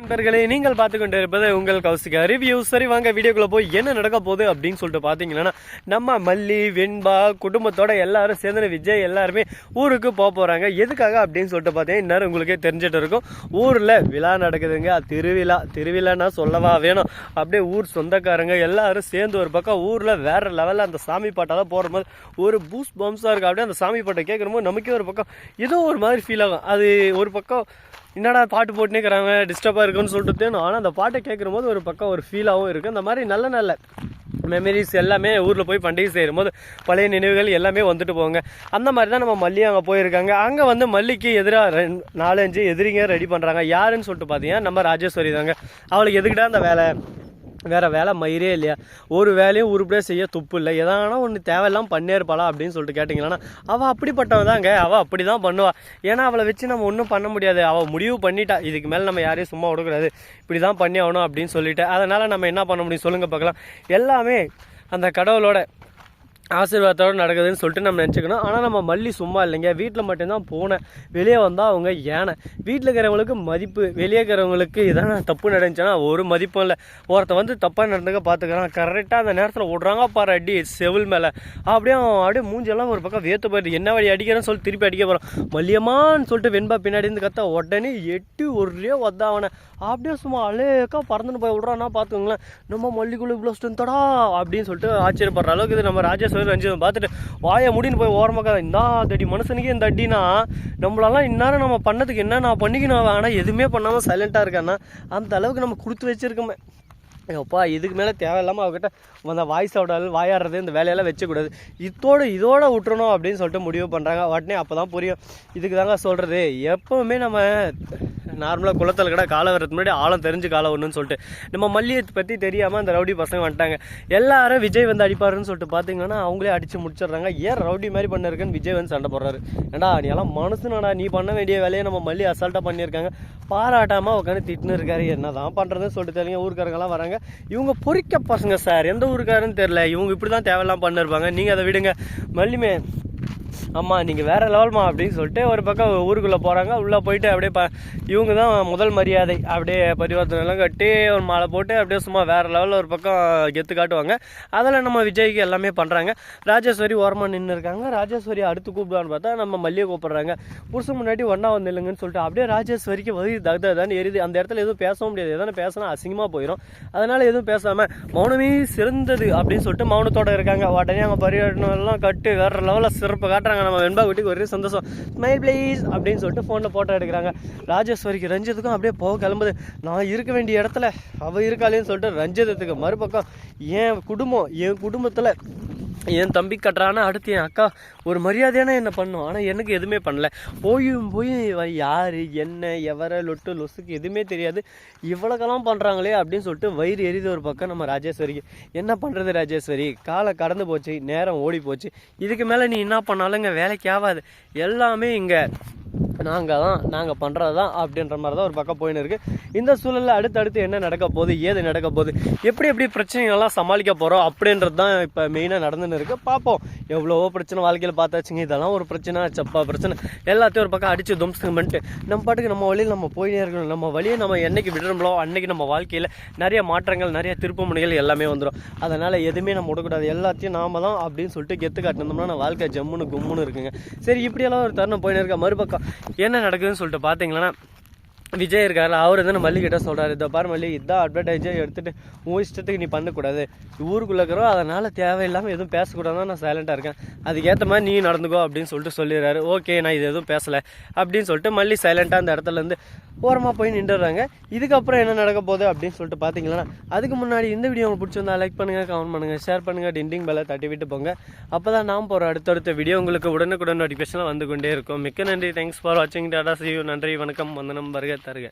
நண்பர்களே நீங்கள் பார்த்து கொண்டு இருப்பது உங்கள் கௌசிகா ரிவ்யூ சரி வாங்க வீடியோக்குள்ள போய் என்ன நடக்க போகுது அப்படின்னு சொல்லிட்டு பார்த்தீங்கன்னா நம்ம மல்லி வெண்பா குடும்பத்தோட எல்லாரும் சேர்ந்து விஜய் எல்லாருமே ஊருக்கு போக போகிறாங்க எதுக்காக அப்படின்னு சொல்லிட்டு பார்த்தீங்கன்னா இந்நேரம் உங்களுக்கே தெரிஞ்சிட்டு இருக்கும். ஊரில் விழா நடக்குதுங்க. திருவிழா திருவிழான்னா சொல்லவா வேணும். அப்படியே ஊர் சொந்தக்காரங்க எல்லாரும் சேர்ந்து ஒரு பக்கம் ஊரில் வேற லெவலில் அந்த சாமி பாட்டெல்லாம் போகிற மாதிரி ஒரு பூஸ் பம்ஸாக இருக்கு அப்படியே அந்த சாமி பாட்டை கேட்குறப்போ நமக்கே ஒரு பக்கம் ஏதோ ஒரு மாதிரி ஃபீல் ஆகும். அது ஒரு பக்கம் என்னடா பாட்டு போட்டுனேக்கிறாங்க டிஸ்டர்பாக இருக்குன்னு சொல்லிட்டு தேணும் ஆனால் அந்த பாட்டை கேட்குற போது ஒரு பக்கம் ஒரு ஃபீலாகவும் இருக்குது அந்த மாதிரி நல்ல நல்ல மெமரிஸ் எல்லாமே ஊரில் போய் பண்டிகை செய்யும் போது பழைய நினைவுகள் எல்லாமே வந்துட்டு போங்க அந்த மாதிரி தான் நம்ம மல்லி அங்கே போயிருக்காங்க. அங்கே வந்து மல்லிக்கு எதிராக ரெண்டு நாலஞ்சு எதிரிங்க ரெடி பண்ணுறாங்க யாருன்னு சொல்லிட்டு பார்த்தீங்கன்னா நம்ம ராஜேஸ்வரி தாங்க. அவளுக்கு எதுக்கிட்டா அந்த வேலை? வேறு வேலை மயிரே இல்லையா? ஒரு வேலையும் உருப்படியாக செய்ய துப்பு இல்லை. எதானா ஒன்று தேவையில்லாம் பண்ணே இருப்பாளா அப்படின்னு சொல்லிட்டு கேட்டிங்கன்னா அவள் அப்படிப்பட்டவன் தாங்க அவள் அப்படி தான் பண்ணுவாள் ஏன்னா அவளை வச்சு நம்ம ஒன்றும் பண்ண முடியாது. அவள் முடிவு பண்ணிட்டா. இதுக்கு மேலே நம்ம யாரையும் சும்மா விடக்கூடாது. இப்படி தான் பண்ணி ஆகணும் அப்படின்னு சொல்லிட்டு. அதனால் நம்ம என்ன பண்ண முடியும்? சொல்லுங்கள் பார்க்கலாம். எல்லாமே அந்த கடவுளோட ஆசீர்வாதத்தோடு நடக்குதுன்னு சொல்லிட்டு நம்ம நினச்சிக்கணும். ஆனால் நம்ம மல்லி சும்மா இல்லைங்க. வீட்டில் மட்டும்தான் போனேன் வெளியே வந்தால் அவங்க ஏனை வீட்டில் இருக்கிறவங்களுக்கு மதிப்பு வெளியே இருக்கிறவங்களுக்கு இதான தப்பு நடந்துச்சுன்னா ஒரு மதிப்பும் இல்லை. ஒருத்த வந்து தப்பாக நடந்துக்க பார்த்துக்கிறான். கரெக்டாக அந்த நேரத்தில் விட்றாங்க பாரு அடி செவில் மேலே. அப்படியே அவன் அப்படியே மூஞ்செல்லாம் ஒரு பக்கம் வேத்து போயிடுது. என்ன வழி அடிக்கிறேன்னு சொல்லி திருப்பி அடிக்க போகிறான் மல்லியம்மான்னு சொல்லிட்டு வெண்பா பின்னாடி இருந்து கத்த உடனே எட்டி ஒரே வந்தா அவனை. அப்படியே சும்மா அழகாக பறந்துன்னு போய் விட்றான்னா பார்த்துக்கோங்களேன். நம்ம மல்லிக்குள்ள இவ்வளோ ஸ்ட்ரென்த்தடா அப்படின்னு சொல்லிட்டு ஆச்சரியப்படுற அளவுக்கு இது நம்ம ராஜேஸ்வரி ரஞ்சிதம் பார்த்துட்டு வாயை முடின்னு போய் ஓரமாக இந்த தடி மனுஷனுக்கே இந்த அடினா நம்மளெல்லாம் இந்நேரம் நம்ம பண்ணதுக்கு என்ன நான் பண்ணிக்கணும் ஆனால் எதுவுமே பண்ணாமல் சைலண்ட்டாக இருக்கான்னா அந்த அளவுக்கு நம்ம கொடுத்து வச்சிருக்கோமே. அப்பா இதுக்கு மேலே தேவையில்லாமல் அவகிட்ட அந்த வாய்ஸ் அவுட் வாயாடுறது இந்த வேலையெல்லாம் வச்சக்கூடாது. இதோட இதோட விட்டுறணும் அப்படின்னு சொல்லிட்டு முடிவு பண்ணுறாங்க உடனே அப்போ தான் புரியும். இதுக்கு தாங்க சொல்கிறது எப்போவுமே நம்ம நார்மலாக குளத்தில் கடை காலை வர்றதுக்கு முன்னாடி ஆழம் தெரிஞ்சு காலை ஒன்றுன்னு சொல்லிட்டு. நம்ம மல்லியை பற்றி தெரியாமல் அந்த ரவுடி பசங்க வந்துட்டாங்க. எல்லாரும் விஜய் வந்து அடிப்பாருன்னு சொல்லிட்டு பார்த்தீங்கன்னா அவங்களே அடித்து முடிச்சிடுறாங்க. ஏன் ரவுடி மாதிரி பண்ணிருக்குன்னு விஜய் வந்து சண்டை போடுறாரு. ஏண்டா நீ எல்லாம் மனசுனாடா நீ பண்ண வேண்டிய வேலையை நம்ம மல்லி அசால்ட்டாக பண்ணியிருக்காங்க. பாராட்டாமல் உட்காந்து திட்டுன்னு இருக்காரு. என்ன தான் பண்ணுறதுன்னு சொல்லிட்டு தெரியுங்க ஊருக்காரங்களாம் வராங்க. இவங்க பொறிக்க பசங்க சார். எந்த ஊருக்காருன்னு தெரில இவங்க இப்படி தான் தேவையெல்லாம் பண்ணிருப்பாங்க. நீங்கள் அதை விடுங்க. மல்லிமே அம்மா நீங்கள் வேறு லெவல்மா அப்படின்னு சொல்லிட்டு ஒரு பக்கம் ஊருக்குள்ளே போகிறாங்க உள்ளே போயிட்டு அப்படியே ப இவங்க தான் முதல் மரியாதை. அப்படியே பரிவர்த்தனைலாம் கட்டி ஒரு மாலை போட்டு அப்படியே சும்மா வேறு லெவலில் ஒரு பக்கம் கெத்து காட்டுவாங்க. அதில் நம்ம விஜய்க்கு எல்லாமே பண்ணுறாங்க ராஜேஸ்வரி ஓரமாக நின்று இருக்காங்க. ராஜேஸ்வரி அடுத்து கூப்பிடுவான்னு பார்த்தா நம்ம மல்லியை கூப்பிட்றாங்க. புருஷன் முன்னாடி ஒன்றா வந்து இல்லைங்கன்னு சொல்லிட்டு அப்படியே ராஜேஸ்வரிக்கு வரி தகுதான்னு எரியுது அந்த இடத்துல எதுவும் பேசவும் முடியாது. எதனா பேசினா அசிங்கமாக போயிடும் அதனால் எதுவும் பேசாமல் மௌனமே சிறந்தது அப்படின்னு சொல்லிட்டு மௌனத்தோடு இருக்காங்க. உடனே அவங்க பரிவர்த்தனைலாம் கட்டு வேறு லெவலில் சிறப்பு காட்டுறாங்க நம்ம வெண்பா வீட்டுக்கு ஒரே சந்தோஷம். ஸ்மைல் ப்ளீஸ் அப்படின்னு சொல்லிட்டு ஃபோனில் ஃபோட்டோ எடுக்கிறாங்க. ராஜேஸ்வரிக்கு ரஞ்சித்துக்கும் அப்படியே போக கிளம்புது. நான் இருக்க வேண்டிய இடத்துல அவள் இருக்காளேன்னு சொல்லிட்டு ரஞ்சிதத்துக்கு மறுபக்கம் என் குடும்பம் என் குடும்பத்தில் என் தம்பி கட்டுறானா அடுத்து என் அக்கா ஒரு மரியாதையான என்ன பண்ணும். ஆனால் எனக்கு எதுவுமே பண்ணல. போயும் போய் யார் என்ன எவரை லொட்டு லொசுக்கு எதுவுமே தெரியாது. இவ்வளோக்கெல்லாம் பண்ணுறாங்களே அப்படின்னு சொல்லிட்டு வயிறு எரிது ஒரு பக்கம் நம்ம ராஜேஸ்வரிக்கு. என்ன பண்ணுறது ராஜேஸ்வரி? காலை கடந்து போச்சு நேரம் ஓடி போச்சு. இதுக்கு மேலே நீ என்ன பண்ணாலுங்க வேலைக்கு ஆகாது. எல்லாமே இங்கே நாங்கள் தான் நாங்கள் பண்ணுறது தான் அப்படின்ற மாதிரி தான் ஒரு பக்கம் போயின்னு இருக்குது இந்த சூழலில் அடுத்தடுத்து என்ன நடக்க போகுது ஏது நடக்க போகுது எப்படி எப்படி பிரச்சனைகள்லாம் சமாளிக்க போகிறோம் அப்படின்றது தான் இப்போ மெயினாக நடந்துன்னு இருக்குது பார்ப்போம். எவ்வளவோ பிரச்சனை வாழ்க்கையில் பார்த்தாச்சுங்க. இதெல்லாம் ஒரு பிரச்சனை சப்பா பிரச்சனை. எல்லாத்தையும் ஒரு பக்கம் அடித்து தும்சம் பண்ணிட்டு நம்ம பாட்டுக்கு நம்ம வழியில் நம்ம போயினே இருக்கணும். நம்ம வழியை நம்ம என்னைக்கு விடுறோமோ அன்னைக்கு நம்ம வாழ்க்கையில் நிறைய மாற்றங்கள் நிறைய திருப்புமுனைகள் எல்லாமே வந்துடும் அதனால் எதுவுமே நம்ம விடக்கூடாது. எல்லாத்தையும் நாம தான் அப்படின்னு சொல்லிட்டு கெத்து காட்டினோம்னா நம்ம வாழ்க்கை ஜம்முன்னு கும்முன்னு இருக்குங்க. சரி இப்படியெல்லாம் ஒரு தருணம் போயின்னு இருக்கேன் மறுபக்கம் என்ன நடக்குதுன்னு சொல்லிட்டு பார்த்தீங்கன்னா விஜய் இருக்கார் அவர் வந்து மல்லி கிட்ட சொல்கிறாரு இதை பாரு மல்லி இதான் அட்வர்டைஸே எடுத்துட்டு உன் இஷ்டத்துக்கு நீ பண்ணக்கூடாது. ஊருக்குள்ளே இருக்கிறோம் அதனால் தேவையில்லாமல் எதுவும் பேசக்கூடாதுன்னு நான் சைலண்ட்டாக இருக்கேன். அதுக்கேற்ற மாதிரி நீ நடந்துக்கோ அப்படின்னு சொல்லிட்டு சொல்லிடுறாரு. ஓகே நான் இது எதுவும் பேசலை அப்படின்னு சொல்லிட்டு மல்லி சைலண்ட்டாக அந்த இடத்துல இருந்து ஓரமாக போய் நின்றுடுறாங்க. இதுக்கப்புறம் என்ன நடக்க போகுது அப்படின்னு சொல்லிட்டு பார்த்தீங்கன்னா அதுக்கு முன்னாடி இந்த வீடியோ உங்களுக்கு பிடிச்சிருந்தா லைக் பண்ணுங்கள் கமெண்ட் பண்ணுங்கள் ஷேர் பண்ணுங்கள் டிண்டிங் பெல்லை தட்டி விட்டு போங்க. அப்போ தான் நாம் போகிற அடுத்தடுத்த வீடியோ உங்களுக்கு உடனுக்குடன் நோட்டிஃபிகேஷனில் வந்து கொண்டே இருக்கும். மிக்க நன்றி. தேங்க்ஸ் ஃபார் வாட்சிங் டாடா சி நன்றி வணக்கம். வந்தனம் வருக. தருக